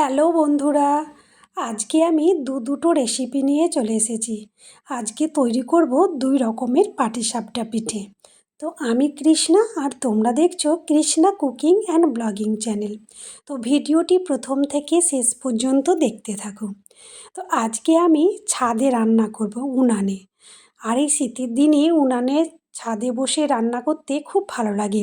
Hello বন্ধুরা, আজকে আমি দু দুটো রেসিপি নিয়ে চলে এসেছি। আজকে তৈরি করব দুই রকমের পাটিসাপটা পিঠে। তো আমি কৃষ্ণা আর তোমরা দেখছ Krishna cooking and blogging channel. তো ভিডিওটি প্রথম থেকে শেষ পর্যন্ত দেখতে থাকো। তো আজকে আমি ছাদে রান্না করব উনানে। আর এই শীতের দিনে উনানে ছাদে বসে রান্না করতে খুব ভালো লাগে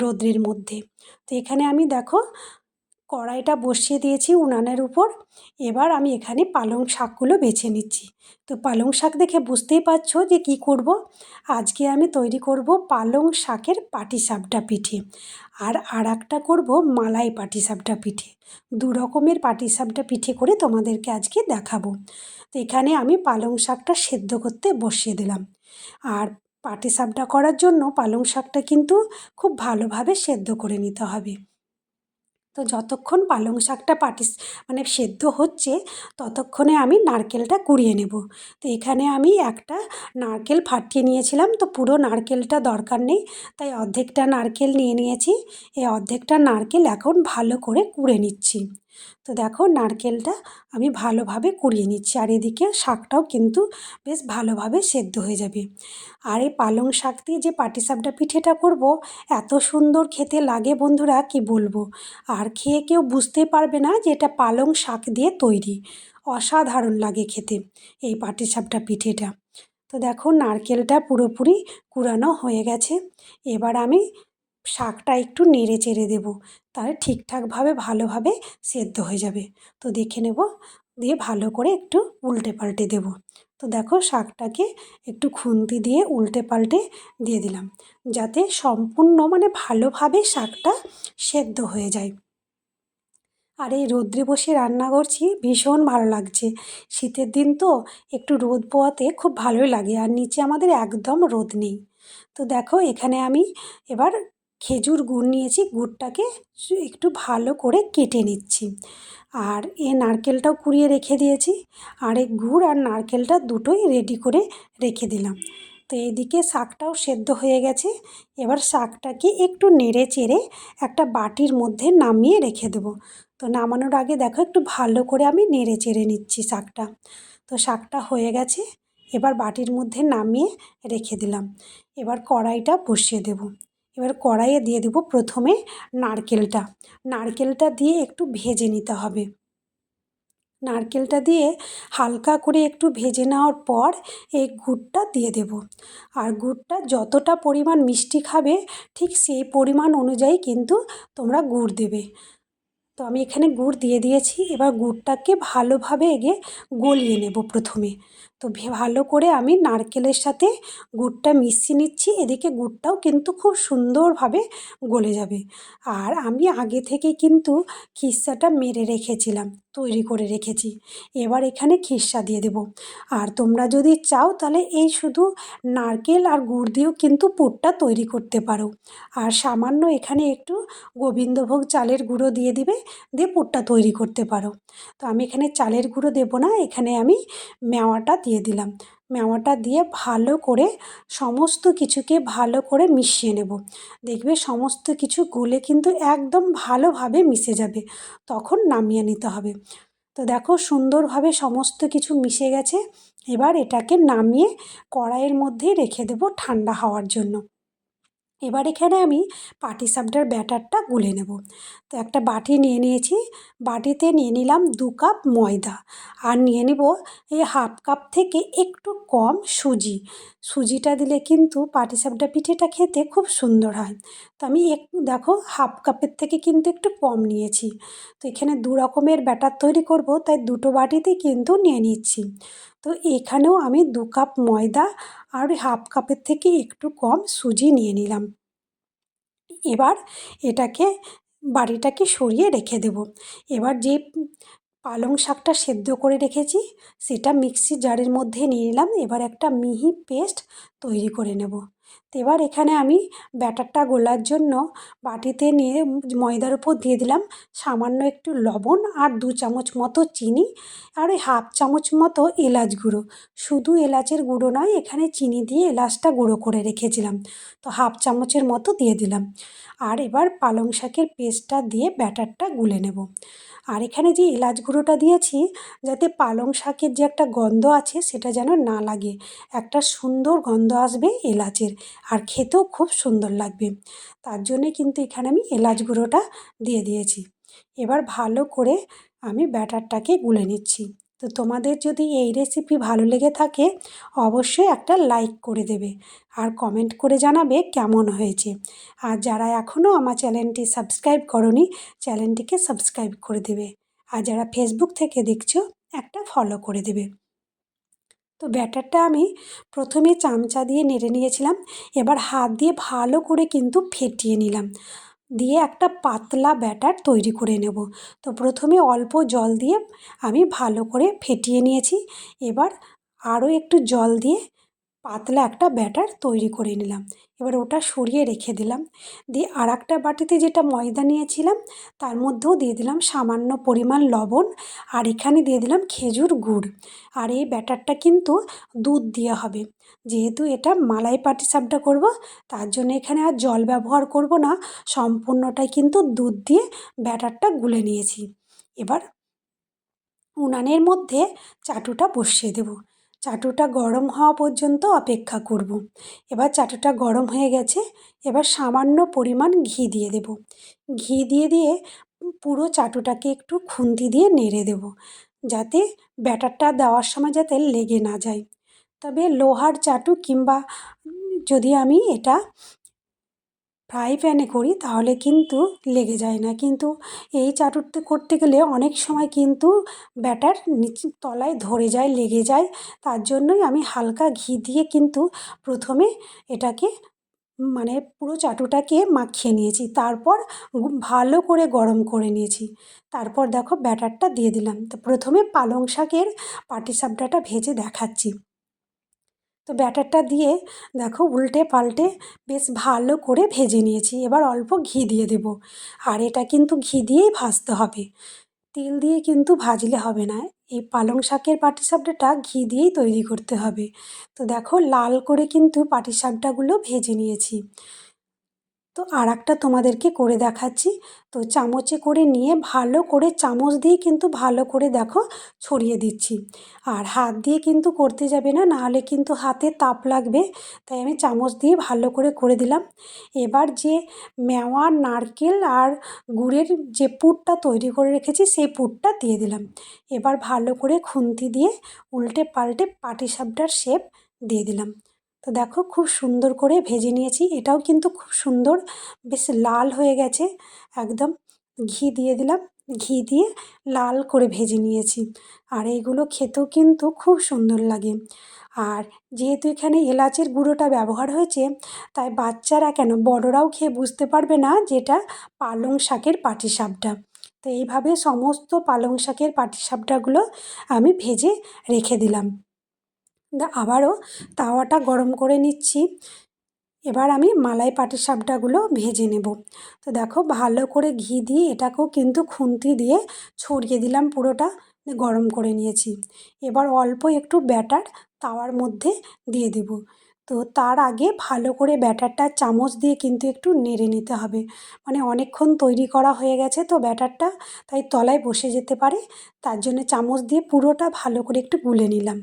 রোদ্রের মধ্যে। তো এখানে আমি দেখো কড়াইটা বসিয়ে দিয়েছি উনানের উপর। এবার আমি এখানে পালং শাকগুলো বেছে নিচ্ছি। তো পালং শাক দেখে বুঝতেই পারছ যে কি করব? আজকে আমি তৈরি করব পালং শাকের পাটিসাপটা পিঠে। আর আর একটা করব মালাই পাটিসাপটা পিঠে। দু রকমের পাটিসাপটা পিঠে করে তোমাদেরকে আজকে দেখাবো। তো এখানে আমি পালং শাকটা সেদ্ধ করতে বসিয়ে দিলাম। আর পাটিসাপটা করার জন্য পালং শাকটা কিন্তু খুব ভালোভাবে সেদ্ধ করে নিতে হবে। তো যতক্ষণ পালং শাকটা পাটিস মানে সেদ্ধ হচ্ছে, ততক্ষণে আমি নারকেলটা কুড়িয়ে নেব। তো এখানে আমি একটা নারকেল ফাটিয়ে নিয়েছিলাম, তো পুরো নারকেলটা দরকার নেই, তাই অর্ধেকটা নারকেল নিয়ে নিয়েছি। এই অর্ধেকটা নারকেল এখন ভালো করে কুড়ে নিচ্ছি। তো দেখো নারকেলটা আমি ভালোভাবে কুড়িয়ে নিচ্ছি। আর এদিকে শাকটাও কিন্তু বেশ ভালোভাবে সেদ্ধ হয়ে যাবে। আর এই পালং শাক দিয়ে যে পাটিসাপটা পিঠেটা করব, এত সুন্দর খেতে লাগে বন্ধুরা, কি বলব? আর খেয়ে কেউ বুঝতে পারবে না যে এটা পালং শাক দিয়ে তৈরি। অসাধারণ লাগে খেতে এই পাটিসাপটা পিঠেটা। তো দেখো নারকেলটা পুরোপুরি কুড়ানো হয়ে গেছে। এবার আমি শাকটা একটু নেড়ে চেড়ে দেবো। তাহলে ঠিকঠাকভাবে ভালোভাবে সেদ্ধ হয়ে যাবে। তো দেখে নেব, দিয়ে ভালো করে একটু উল্টে পাল্টে দেবো। তো দেখো শাকটাকে একটু খুন্তি দিয়ে উল্টে পাল্টে দিয়ে দিলাম, যাতে সম্পূর্ণ মানে ভালোভাবে শাকটা সেদ্ধ হয়ে যায়। আর এই রোদ্রে বসে রান্না করছি, ভীষণ ভালো লাগছে। শীতের দিন তো একটু রোদ পোয়াতে খুব ভালোই লাগে, আর নিচে আমাদের একদম রোদ নেই। তো দেখো এখানে আমি এবার খেজুর গুড় নিয়েছি, গুড়টাকে একটু ভালো করে কেটে নিচ্ছি। আর এ নারকেলটাও কুড়িয়ে রেখে দিয়েছি। আর এই গুড় আর নারকেলটা দুটোই রেডি করে রেখে দিলাম। তো এইদিকে শাকটাও সেদ্ধ হয়ে গেছে। এবার শাকটাকে একটু নেড়ে চেড়ে একটা বাটির মধ্যে নামিয়ে রেখে দেবো। তো নামানোর আগে দেখো একটু ভালো করে আমি নেড়ে চেড়ে নিচ্ছি শাকটা। তো শাকটা হয়ে গেছে। এবার বাটির মধ্যে নামিয়ে রেখে দিলাম। এবার কড়াইটা বসিয়ে দেব। এবার কড়াইয়ে দিয়ে দেবো প্রথমে নারকেলটা। নারকেলটা দিয়ে একটু ভেজে নিতে হবে। নারকেলটা দিয়ে হালকা করে একটু ভেজে নেওয়ার পর এই গুড়টা দিয়ে দেব। আর গুড়টা যতটা পরিমাণ মিষ্টি খাবে, ঠিক সেই পরিমাণ অনুযায়ী কিন্তু তোমরা গুড় দেবে। তো আমি এখানে গুড় দিয়ে দিয়েছি। এবার গুড়টাকে ভালোভাবে এগে গলিয়ে নেব প্রথমে। তো ভালো করে আমি নারকেলের সাথে গুড়টা মিশিয়ে নিচ্ছি। এদিকে গুড়টাও কিন্তু খুব সুন্দরভাবে গলে যাবে। আর আমি আগে থেকে কিন্তু খিস্সাটা মেরে রেখেছিলাম, তৈরি করে রেখেছি। এবার এখানে খিস্সা দিয়ে দেব। আর তোমরা যদি চাও তাহলে এই শুধু নারকেল আর গুড় দিয়েও কিন্তু পুরটা তৈরি করতে পারো। আর সামান্য এখানে একটু গোবিন্দভোগ চালের গুঁড়ো দিয়ে দিবে, দিয়ে পুরটা তৈরি করতে পারো। তো আমি এখানে চালের গুঁড়ো দেবো না, এখানে আমি মেওয়াটা দিয়ে দিলাম। মেওয়াটা দিয়ে ভালো করে সমস্ত কিছুকে ভালো করে মিশিয়ে নেব। দেখবে সমস্ত কিছু গুলে কিন্তু একদম ভালোভাবে মিশে যাবে। তখন নামিয়ে নিতে হবে। তো দেখো সুন্দরভাবে সমস্ত কিছু মিশে গেছে। এবার এটাকে নামিয়ে কড়াইয়ের মধ্যেই রেখে দেব ঠান্ডা হওয়ার জন্য। এবার এখানে আমি পাটিসাপটার ব্যাটারটা গুলে নেব। তো একটা বাটি নিয়ে নিয়েছি। বাটিতে নিয়ে নিলাম দু কাপ ময়দা। আর নিয়ে নেব এই হাফ কাপ থেকে একটু কম সুজি। সুজিটা দিলে কিন্তু পাটিসাপটা পিঠেটা খেতে খুব সুন্দর হয়। তো আমি এক, দেখো হাফ কাপের থেকে কিন্তু একটু কম নিয়েছি। তো এখানে দু রকমের ব্যাটার তৈরি করব, তাই দুটো বাটিতেই কিন্তু নিয়ে নিচ্ছি। তো এখানেও আমি দু কাপ ময়দা আর হাফ কাপের থেকে একটু কম সুজি নিয়ে নিলাম। এবার এটাকে বাড়িটাকে সরিয়ে রেখে দেব। এবার যে পালং শাকটা সেদ্ধ করে রেখেছি, সেটা মিক্সি জারের মধ্যে নিয়ে নিলাম। এবার একটা মিহি পেস্ট তৈরি করে নেব। এবার এখানে আমি ব্যাটারটা গোলার জন্য বাটিতে নিয়ে ময়দার উপর দিয়ে দিলাম সামান্য একটু লবণ আর দু চামচ মতো চিনি আর ওই হাফ চামচ মতো এলাচ গুঁড়ো। শুধু এলাচের গুঁড়ো নয়, এখানে চিনি দিয়ে এলাচটা গুঁড়ো করে রেখেছিলাম। তো হাফ চামচের মতো দিয়ে দিলাম। আর এবার পালং শাকের পেস্টটা দিয়ে ব্যাটারটা গুলে নেব। আর এখানে যে এলাচ গুঁড়োটা দিয়েছি, যাতে পালং শাকের যে একটা গন্ধ আছে, সেটা যেন না লাগে। একটা সুন্দর গন্ধ আসবে এলাচের। আর খেতেও খুব সুন্দর লাগবে। তার জন্যে কিন্তু এখানে আমি এলাচ গুঁড়োটা দিয়ে দিয়েছি। এবার ভালো করে আমি ব্যাটারটাকে গুলে নিচ্ছি। তো তোমাদের যদি এই রেসিপি ভালো লেগে থাকে, অবশ্যই একটা লাইক করে দেবে আর কমেন্ট করে জানাবে কেমন হয়েছে। আর যারা এখনও আমার চ্যানেলটি সাবস্ক্রাইব করনি, চ্যানেলটিকে সাবস্ক্রাইব করে দেবে। আর যারা ফেসবুক থেকে দেখছ, একটা ফলো করে দেবে। তো ব্যাটারটা আমি প্রথমে চামচা দিয়ে নেড়ে নিয়েছিলাম। এবার হাত দিয়ে ভালো করে কিন্তু ফেটিয়ে নিলাম। দিয়ে একটা পাতলা ব্যাটার তৈরি করে নেব। তো প্রথমে অল্প জল দিয়ে আমি ভালো করে ফেটিয়ে নিয়েছি। এবার আরও একটু জল দিয়ে পাতলা একটা ব্যাটার তৈরি করে নিলাম। এবার ওটা সরিয়ে রেখে দিলাম। দিয়ে আর একটা বাটিতে যেটা ময়দা নিয়েছিলাম, তার মধ্যেও দিয়ে দিলাম সামান্য পরিমাণ লবণ আর এখানে দিয়ে দিলাম খেজুর গুড়। আর এই ব্যাটারটা কিন্তু দুধ দেওয়া হবে। যেহেতু এটা মালাই পাটিসাপটা করব, তার জন্য এখানে আর জল ব্যবহার করব না। সম্পূর্ণটাই কিন্তু দুধ দিয়ে ব্যাটারটা গুলে নিয়েছি। এবার উনানের মধ্যে চাটুটা বসিয়ে দেবো। চাটুটা গরম হওয়া পর্যন্ত অপেক্ষা করব। এবার চাটুটা গরম হয়ে গেছে, এবার সামান্য পরিমাণ ঘি দিয়ে দেব ঘি দিয়ে দিয়ে পুরো চাটুটাকে একটু খুন্তি দিয়ে নেড়ে দেব, যাতে ব্যাটারটা দেওয়ার সময় যাতে লেগে না যায় তবে লোহার চাটু কিংবা যদি আমি এটা ফ্রাই প্যানে করি, তাহলে কিন্তু লেগে যায় না। কিন্তু এই চাটুরতে করতে গেলে অনেক সময় কিন্তু ব্যাটার নিচ তলায় ধরে যায়, লেগে যায়। তার জন্যই আমি হালকা ঘি দিয়ে কিন্তু প্রথমে এটাকে মানে পুরো চাটুটাকে মাখিয়ে নিয়েছি। তারপর ভালো করে গরম করে নিয়েছি। তারপর দেখো ব্যাটারটা দিয়ে দিলাম। তো প্রথমে পালং শাকের পাটি পাটিসাপটাটা ভেজে দেখাচ্ছি। তো ব্যাটারটা দিয়ে দেখো উল্টে পাল্টে বেশ ভালো করে ভেজে নিয়েছি। এবার অল্প ঘি দিয়ে দেব। আর এটা কিন্তু ঘি দিয়েই ভাজতে হবে। তেল দিয়ে কিন্তু ভাজলে হবে না। এই পালং শাকের পাটি পাটিসাপটাটা ঘি দিয়েই তৈরি করতে হবে। তো দেখো লাল করে কিন্তু পাটি পাটিসাপটাগুলো ভেজে নিয়েছি। তো আর একটা তোমাদেরকে করে দেখাচ্ছি। তো চামচে করে নিয়ে ভালো করে চামচ দিয়ে কিন্তু ভালো করে দেখো ছড়িয়ে দিচ্ছি। আর হাত দিয়ে কিন্তু করতে যাবে না, নাহলে কিন্তু হাতে তাপ লাগবে। তাই আমি চামচ দিয়ে ভালো করে করে দিলাম। এবার যে মেওয়া, নারকেল আর গুড়ের যে পুরটা তৈরি করে রেখেছি, সেই পুরটা দিয়ে দিলাম। এবার ভালো করে খুন্তি দিয়ে উল্টে পাল্টে পাটিসাপটার শেপ দিয়ে দিলাম। তো দেখো খুব সুন্দর করে ভেজে নিয়েছি। এটাও কিন্তু খুব সুন্দর, বেশ লাল হয়ে গেছে, একদম ঘি দিয়ে দিলাম, ঘি দিয়ে লাল করে ভেজে নিয়েছি। আর এইগুলো খেতেও কিন্তু খুব সুন্দর লাগে। আর যেহেতু এখানে এলাচের গুঁড়োটা ব্যবহার হয়েছে, তাই বাচ্চারা কেন, বড়রাও খেয়ে বুঝতে পারবে না যেটা পালং শাকের পাটিসাপটা। তো এইভাবে সমস্ত পালং শাকের পাটিসাপটাগুলো আমি ভেজে রেখে দিলাম। আবারও তাওয়াটা গরম করে নিচ্ছি। এবার আমি মালাই পাটিসাপটাগুলো ভেজে নেব। তো দেখো, ভালো করে ঘি দিয়ে এটাকেও কিন্তু খুন্তি দিয়ে ছড়িয়ে দিলাম পুরোটা গরম করে নিয়েছি। এবার অল্প একটু ব্যাটার তাওয়ার মধ্যে দিয়ে দেব। তো তার আগে ভালো করে ব্যাটারটা চামচ দিয়ে কিন্তু একটু নেড়ে নিতে হবে। মানে অনেকক্ষণ তৈরি করা হয়ে গেছে তো ব্যাটারটা, তাই তলায় বসে যেতে পারে। তার জন্য চামচ দিয়ে পুরোটা ভালো করে একটু গুলে নিলাম।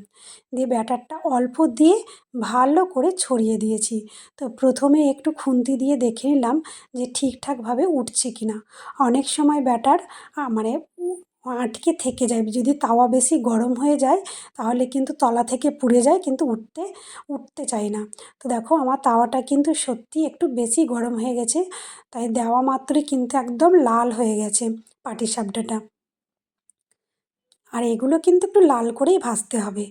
দিয়ে ব্যাটারটা অল্প দিয়ে ভালো করে ছড়িয়ে দিয়েছি। তো প্রথমে একটু খুন্তি দিয়ে দেখে নিলাম যে ঠিকঠাকভাবে উঠছে কি না অনেক সময় ব্যাটার মানে আটকে থেকে যায়। যদি তাওয়া বেশি গরম হয়ে যায়, তাহলে কিন্তু তলা থেকে পুড়ে যায়, কিন্তু উঠতে উঠতে চায় না। তো দেখো, আমার তাওয়াটা কিন্তু সত্যি একটু বেশি গরম হয়ে গেছে, তাই দেওয়া মাত্রই কিন্তু একদম লাল হয়ে গেছে পাটিসাপটাটা আর এগুলো কিন্তু একটু লাল করেই ভাজতে হবে।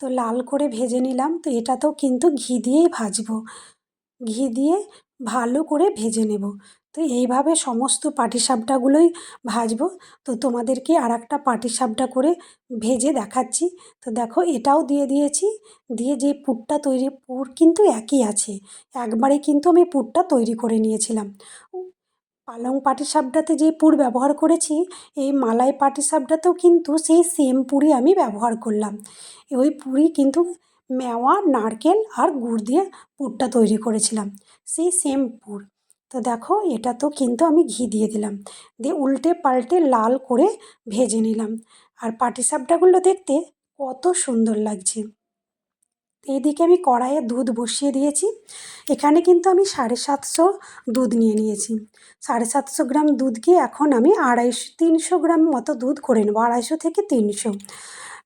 তো লাল করে ভেজে নিলাম, তো এটাতেও কিন্তু ঘি দিয়েই ভাজবো। ঘি দিয়ে ভালো করে ভেজে নেব। তো এইভাবে সমস্ত পাটিসাপটাগুলোই ভাজবো। তো তোমাদেরকে আর একটা পাটিসাপটা করে ভেজে দেখাচ্ছি। তো দেখো, এটাও দিয়ে দিয়েছি। দিয়ে যে পুরটা তৈরি, পুর কিন্তু একই আছে। একবারে কিন্তু আমি পুরটা তৈরি করে নিয়েছিলাম। পালং পাটিসাপটাতে যে পুর ব্যবহার করেছি, এই মালাই পাটিসাপটাতেও কিন্তু সেই সেম পুরই আমি ব্যবহার করলাম। ওই পুরই কিন্তু মেওয়া, নারকেল আর গুড় দিয়ে পুরটা তৈরি করেছিলাম। সেই সেম পুর। তো দেখো, এটা তো কিন্তু আমি ঘি দিয়ে দিলাম। দিয়ে উল্টে পাল্টে লাল করে ভেজে নিলাম। আর পাটিসাপটাগুলো দেখতে কত সুন্দর লাগছে। এইদিকে আমি কড়াইয়ে দুধ বসিয়ে দিয়েছি। এখানে কিন্তু আমি সাড়ে সাতশো দুধ নিয়ে নিয়েছি। সাড়ে সাতশো গ্রাম দুধকে এখন আমি আড়াইশো, তিনশো গ্রাম মতো দুধ করে নেব, আড়াইশো থেকে তিনশো।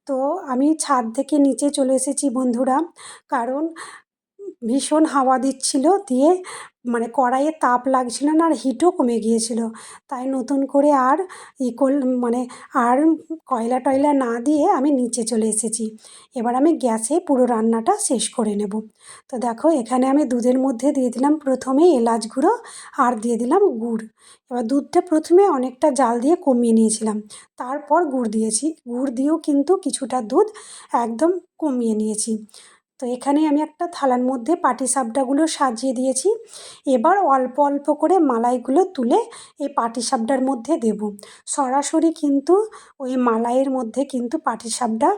তো আমি ছাদ থেকে নিচে চলে এসেছি বন্ধুরা। কারণ ভীষণ হাওয়া দিচ্ছিল, দিয়ে মানে কড়াইয়ে তাপ লাগছিল না আর হিটও কমে গিয়েছিল। তাই নতুন করে আর ই করল মানে আর কয়লা টয়লা না দিয়ে আমি নিচে চলে এসেছি। এবার আমি গ্যাসে পুরো রান্নাটা শেষ করে নেব। তো দেখো, এখানে আমি দুধের মধ্যে দিয়ে দিলাম প্রথমে এলাচ গুঁড়ো আর দিয়ে দিলাম গুড়। এবার দুধটা প্রথমে অনেকটা জাল দিয়ে কমিয়ে নিয়েছিলাম। তারপর গুড় দিয়েছি। গুড় দিয়েও কিন্তু কিছুটা দুধ একদম কমিয়ে নিয়েছি। তো এখানে আমি একটা থালার মধ্যে পাটি পাটিসাপটাগুলো সাজিয়ে দিয়েছি। এবার অল্প অল্প করে মালাইগুলো তুলে এই পাটি পাটিসাপটার মধ্যে দেব। সরাসরি কিন্তু ওই মালাইয়ের মধ্যে কিন্তু পাটি পাটিসাপটা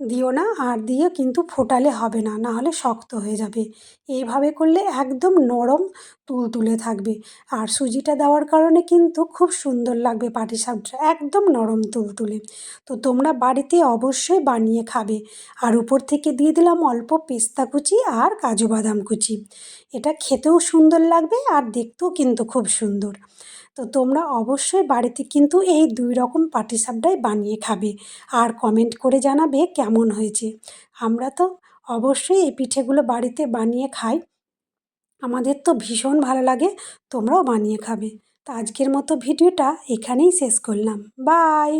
দিও না আর দিয়ে কিন্তু ফোটালে হবে না নাহলে শক্ত হয়ে যাবে। এইভাবে করলে একদম নরম তুলতুলে থাকবে। আর সুজিটা দেওয়ার কারণে কিন্তু খুব সুন্দর লাগবে পাটিসাপটা একদম নরম তুলতুলে। তো তোমরা বাড়িতে অবশ্যই বানিয়ে খাবে। আর উপর থেকে দিয়ে দিলাম অল্প পেস্তা কুচি আর কাজু বাদাম কুচি। এটা খেতেও সুন্দর লাগবে আর দেখতেও কিন্তু খুব সুন্দর। তো তোমরা অবশ্যই বাড়িতে কিন্তু এই দুই রকম পাটিসাপটাই বানিয়ে খাবে। আর কমেন্ট করে জানাবে কেমন হয়েছে। আমরা তো অবশ্যই এই পিঠেগুলো বাড়িতে বানিয়ে খাই। আমাদের তো ভীষণ ভালো লাগে, তোমরাও বানিয়ে খাবে। তো আজকের মতো ভিডিওটা এখানেই শেষ করলাম। বাই